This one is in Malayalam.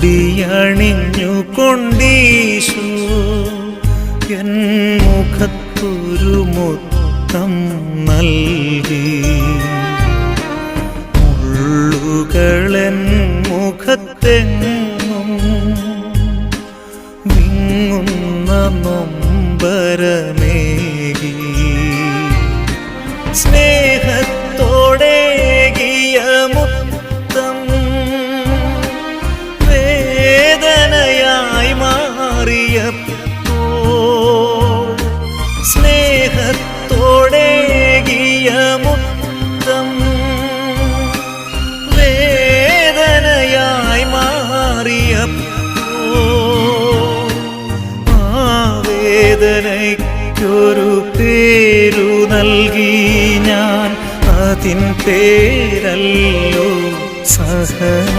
ചൂടിയണിഞ്ഞു കൊണ്ടീശു എൻ മുഖത്തൊരു മുത്തം നൽകി. മുള്ളുകളൻ മുഖത്തെങ്ങും വിങ്ങുന്ന നൊമ്പരമേകി. സ്നേഹത്തോടേകിയ സ്നേഹത്തോടേകിയ മുത്തം വേദനയായി മാറിയ ആ വേദനയ്ക്കൊരു പേരു നൽകി ഞാൻ അതിൻ പേരല്ലോ സഹ